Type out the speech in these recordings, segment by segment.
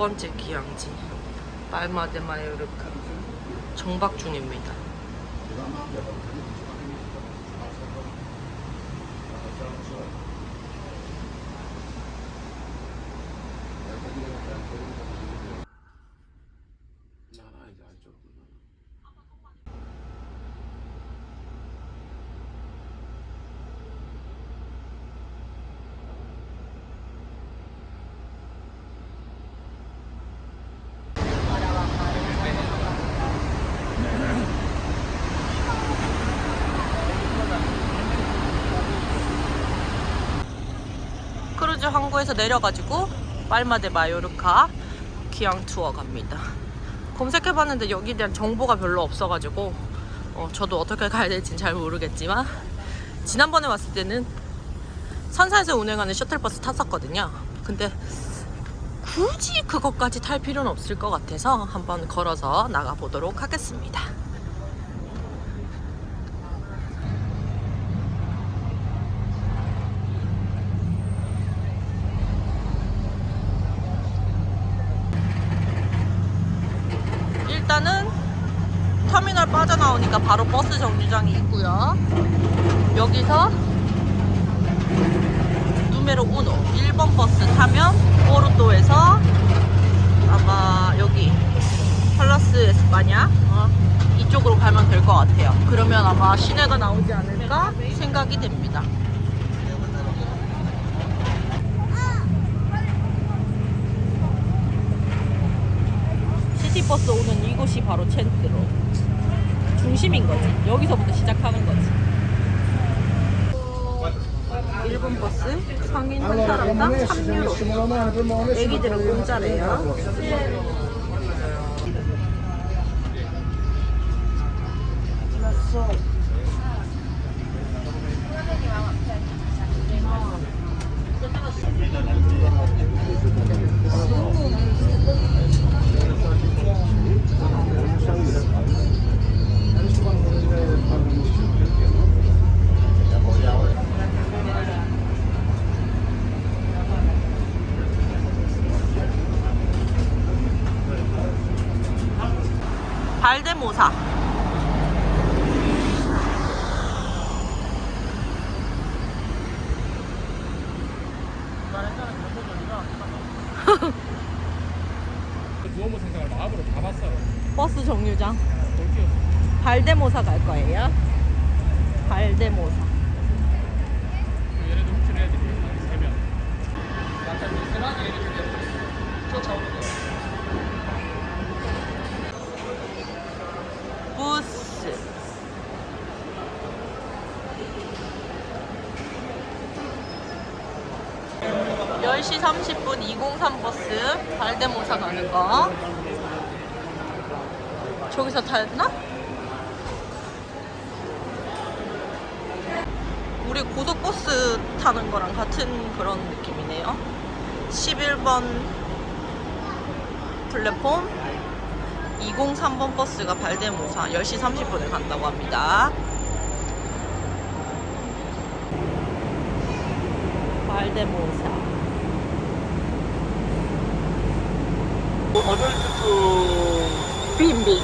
첫 번째 기항지 빨마데 마요르카 정박 중입니다. 크루즈 항구에서 내려가지고 빨마데 마요르카 기항 투어 갑니다. 검색해봤는데 여기에 대한 정보가 별로 없어가지고 어, 저도 어떻게 가야 될지는 잘 모르겠지만 지난번에 왔을 때는 선사에서 운행하는 셔틀버스 탔었거든요. 근데 굳이 그것까지 탈 필요는 없을 것 같아서 한번 걸어서 나가보도록 하겠습니다. 일단은 터미널 빠져나오니까 바로 버스 정류장이 있고요. 여기서 누메로 우노 1번 버스 타면 포르토에서 아마 여기 팔라스 에스파냐 어, 이쪽으로 가면 될 것 같아요. 그러면 아마 시내가 나오지 않을까 생각이 됩니다. 시티버스 오는 이곳이 바로 첸트로 중심인 거지. 여기서부터 시작하는 거지. 1번 버스 성인 한 사람당 3유로 애기들은 공짜래요 발데 (10시 30분) (203) 버스 발데모사 가는 거 저기서 타였나? 우리 고속버스 타는 거랑 같은 그런 느낌이네요 11번 플랫폼 203번 버스가 발데모사 10시 30분에 간다고 합니다. 발데모사. 빈비.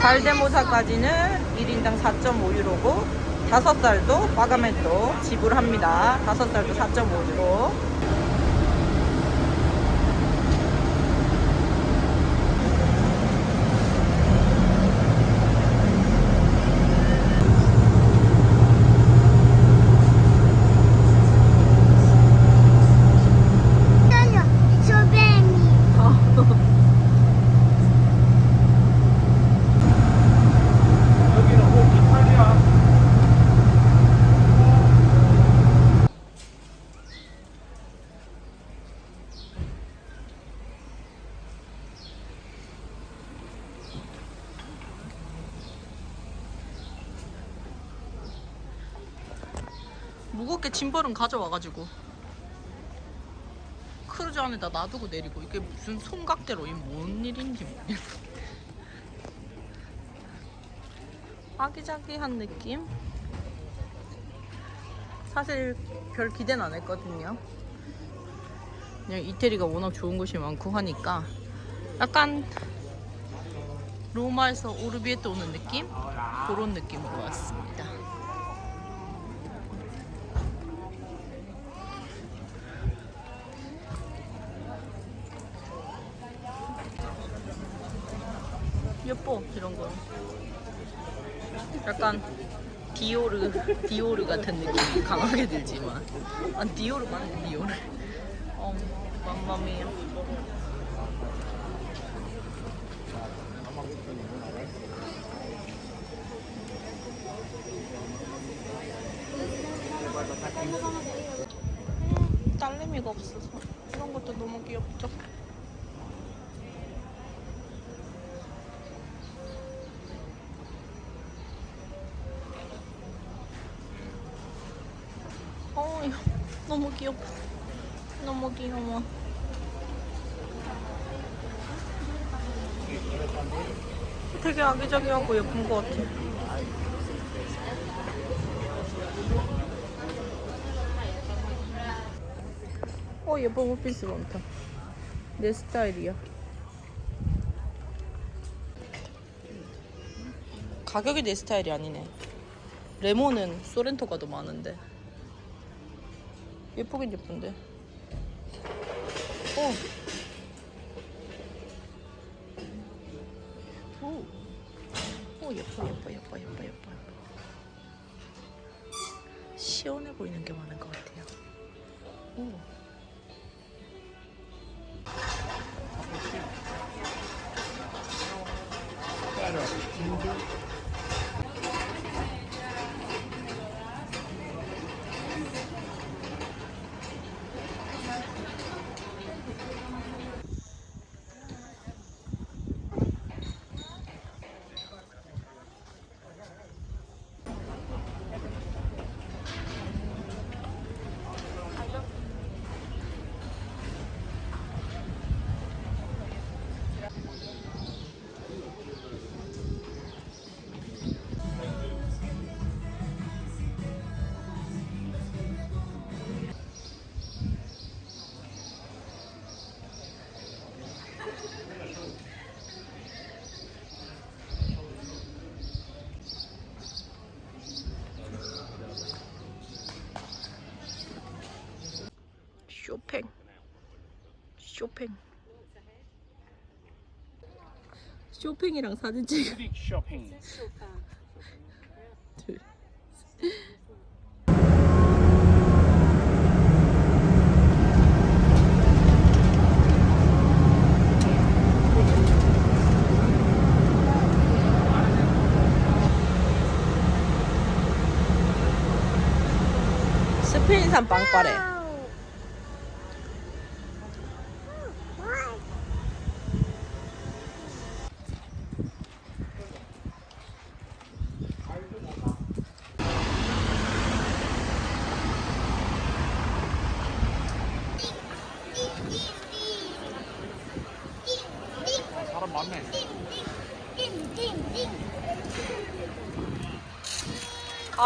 발데모사까지는 1인당 4.5유로고 5살도 마가멘도 지불합니다. 5살도 4.5유로. Sono sovrani. 여기는 꼭 이탈리아. 무겁게 짐벌은 가져와가지고 크루즈 안에다 놔두고 내리고 이게 무슨 손각대로 이뭔 일인지 모르겠어 아기자기한 느낌? 사실 별 기대는 안 했거든요 그냥 이태리가 워낙 좋은 곳이 많고 하니까 약간 로마에서 오르비에토 오는 느낌? 그런 느낌으로 왔습니다. 예뻐 이런 거. 약간 디오르 디오르 같은 느낌이 강하게 들지만 아 디오르 맞네 디오르. 어 맘마미야. 딸내미가 없어서 이런 것도 너무 귀엽죠. 너무 귀엽다. 너무 귀여워. 되게 아기자기하고 예쁜 것 같아. 어, 예쁜 원피스 많다. 내 스타일이야. 가격이 내 스타일이 아니네. 레몬은 소렌토가 더 많은데. 예쁘긴 예쁜데. 어. 오. 오 예뻐 예뻐 예뻐 예뻐 예뻐 예뻐. 시원해 보이는 게 많은 것 같아요. 오. 쇼팽. 쇼팽이랑 사진 찍. 둘. 스페인산 빵빠레.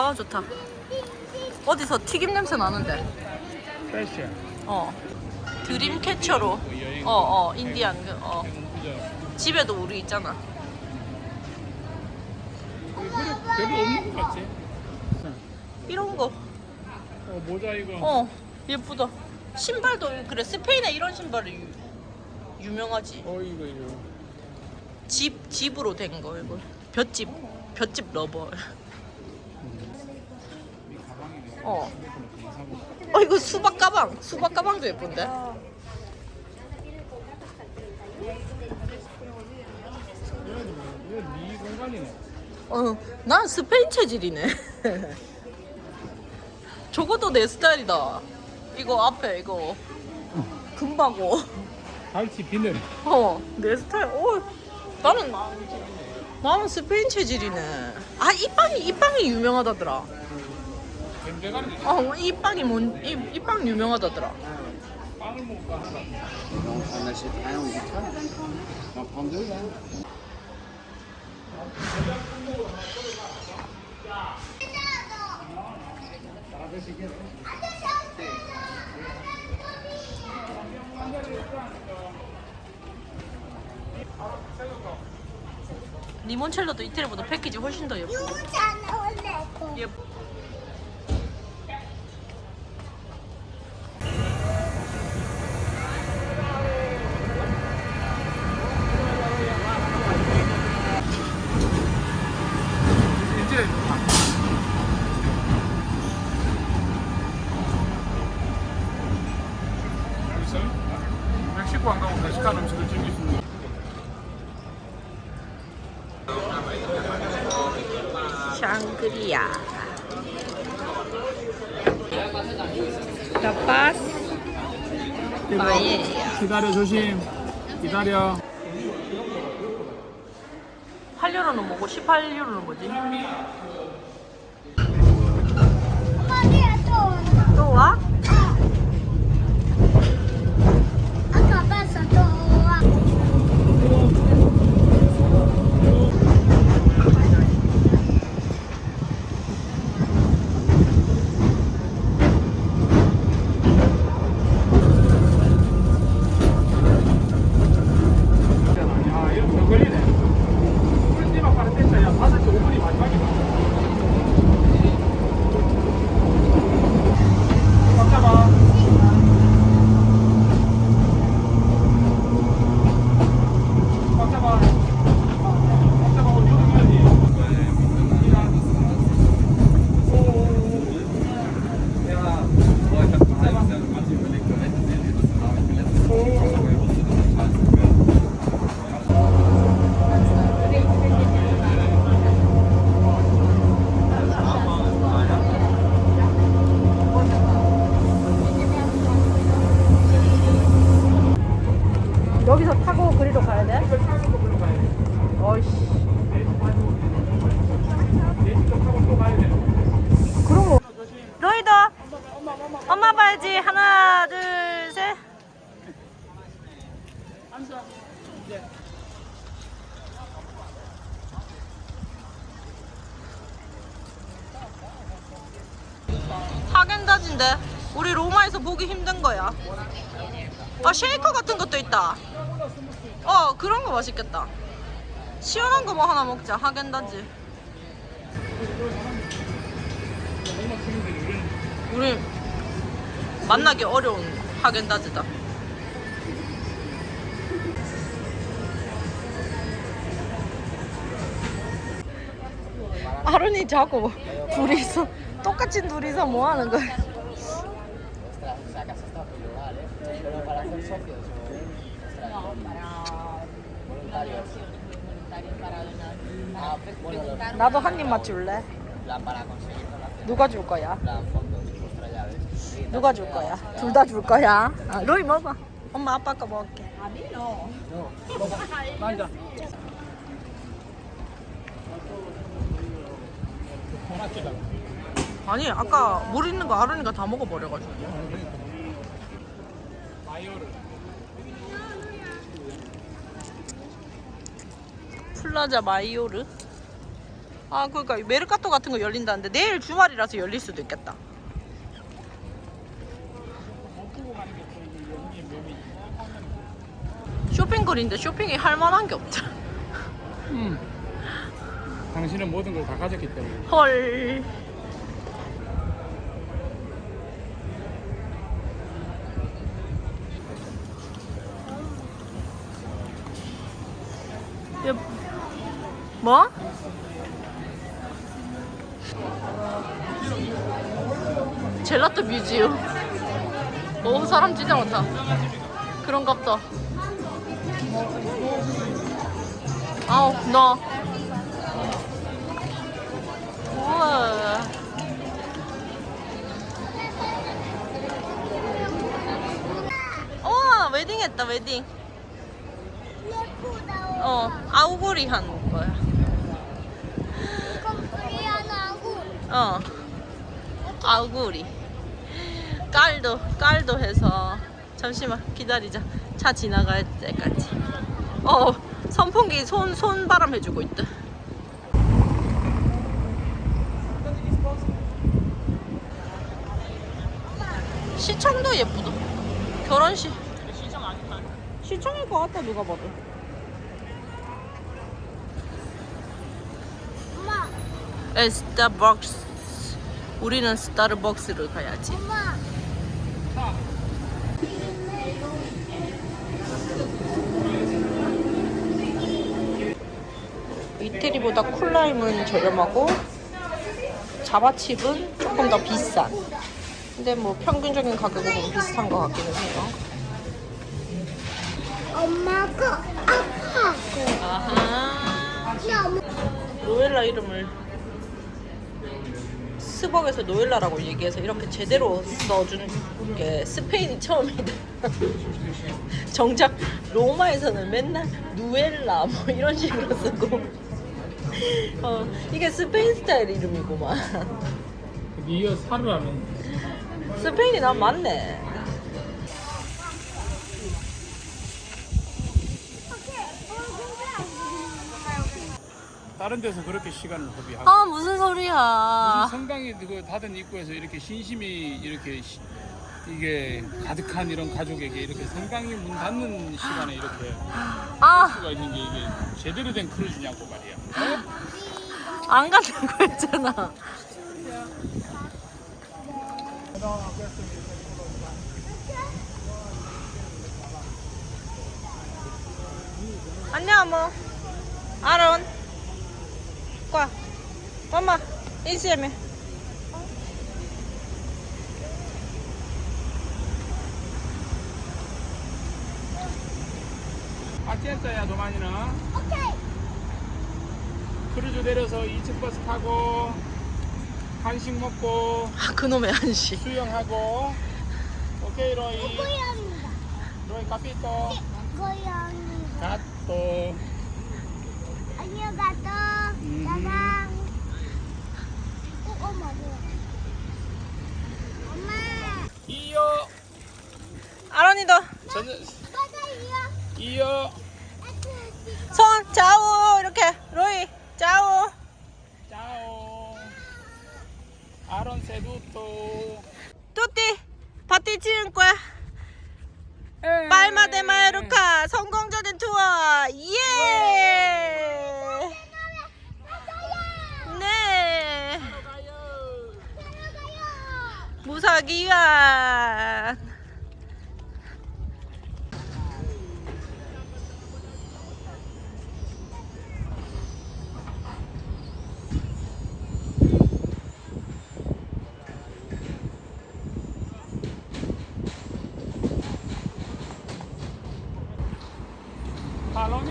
아 좋다. 어디서 튀김 냄새 나는데? 패션. 어. 드림 캐쳐로. 여행. 어, 어, 인디안. 그, 어. 집에도 우리 있잖아. 별로, 없는 것 같지? 이런 거. 어, 모자 이거. 어, 예쁘다. 신발도 그래. 스페인에 이런 신발이 유, 유명하지. 어, 이거, 이거. 집 집으로 된 거 이거. 볏짚 볏짚 러버. 어. 어 이거 수박 가방. 수박 가방도 예쁜데. 공간이네. 어, 난 스페인 체질이네. 저것도 내 스타일이다. 이거 앞에 이거 금바고. 발치 비늘. 어, 내 스타일. 어, 나는 나는 스페인 체질이네. 아, 이 빵이 이 빵이 유명하다더라. 어, 이 빵이 뭔, 이, 이 빵 유명하다더라. 리몬첼로도 이태리보다 패키지 훨씬 더 예뻐. 예뻐. 기다려 조심 기다려 8유로는 뭐고 18유로는 뭐지? 어디야 또? 또 와? 아까 봤어 또 와. 야 이거 더 걸리네 꿀띠만 파는 텐트야 5시 5분이 마지막이다 꽉 잡아 꽉 잡아 꽉 잡아 어디 어디 여기서 타고 그리로 가야 돼? 어이씨. 그런 거. 로이도. 엄마 봐야지. 하나, 둘, 셋. 하겐다즈인데 우리 로마에서 보기 힘든 거야. 아 쉐이커 같은 것도 있다. 어 그런 거 맛있겠다. 시원한 거 뭐 하나 먹자 하겐다즈. 우리 만나기 어려운 하겐다즈다. 아론이 자꾸 둘이서 똑같이 둘이서 뭐 하는 거야? Pero para hacer socios o voluntarios. Ah, bueno, los- 나도 한입 맞출래? en plan para conseguir donaciones, 누가 줄 거야? plan fondos, vuestra llaves. 누가 줄 거야? 둘 다 줄 거야? 아, 로이 먹어. 엄마 아빠 거 먹을게. 앉아 아니 아까 물 있는 거 아론이가 다 먹어버려가지고. 마이오를 플라자 마이오르. 아 그러니까 메르카토 같은 거 열린다는데 내일 주말이라서 열릴 수도 있겠다. 쇼핑거리인데 쇼핑이 할 만한 게 없잖아. 음. 당신은 모든 걸 다 가졌기 때문에 헐. 뭐? 젤라또 뮤지엄. 오 사람 진짜 많다. 그런가 보다. 아우 너. 우와. 우와 웨딩 했다 웨딩. 어 아우구리 한 거야. 이건 코리아나고 어 아우구리. 깔도 깔도 해서 잠시만 기다리자. 차 지나갈 때까지. 어 선풍기 손 손바람 해주고 있다. 시청도 예쁘다. 결혼식. 시청 아닌가? 시청일 것 같다 누가 봐도. 에 스타벅스. 우리는 스타벅스를 가야지. 엄마. 이태리보다 쿨라임은 저렴하고 자바칩은 조금 더 비싼. 근데 뭐 평균적인 가격은 비슷한 것 같기는 해요. 엄마가 아파고. 아하. 노엘라 이름을 스벅에서 노엘라라고 얘기해서 이렇게 제대로 써준 게 스페인이 처음이다. 정작 로마에서는 맨날 누엘라 뭐 이런 식으로 쓰고. 어, 이게 스페인 스타일 이름이구만. 니어 사르라는 스페인이 난 맞네. 다른 데서 그렇게 시간을 허비하고 아 무슨 소리야. 성당이 그 닫은 입구에서 이렇게 신심이 이렇게 시- 이게 가득한 이런 가족에게 이렇게 성당이 문 닫는 시간에 이렇게 아 수가 있는 게 이게 제대로 된 크루즈냐고 말이야. 안 간다고 했잖아. 안녕, 뭐. 아론. 파티엔자야 도마니는 오케이. 크루즈 내려서 2층 버스 타고 간식 먹고 아, 그놈의 한시. 수영하고 오케이 로이 고양이다. 로이 카피토 고양이다. 갓도 안녕 어, 엄마. 엄마. 아론이도. 이어 손 좌우 이렇게 로이 좌우 짜오 아론 세두토 뚜띠 바티 지은과 빨마데 마에루카 성공적인 투어 예! 네 무사기한 팔로미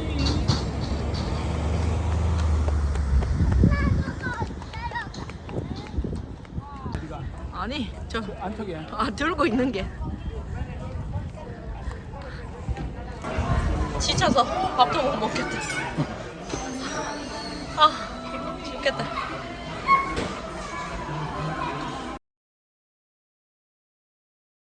어디가 아니 저 안쪽이야 아 들고 있는 게. 지쳐서 밥도 못 먹겠다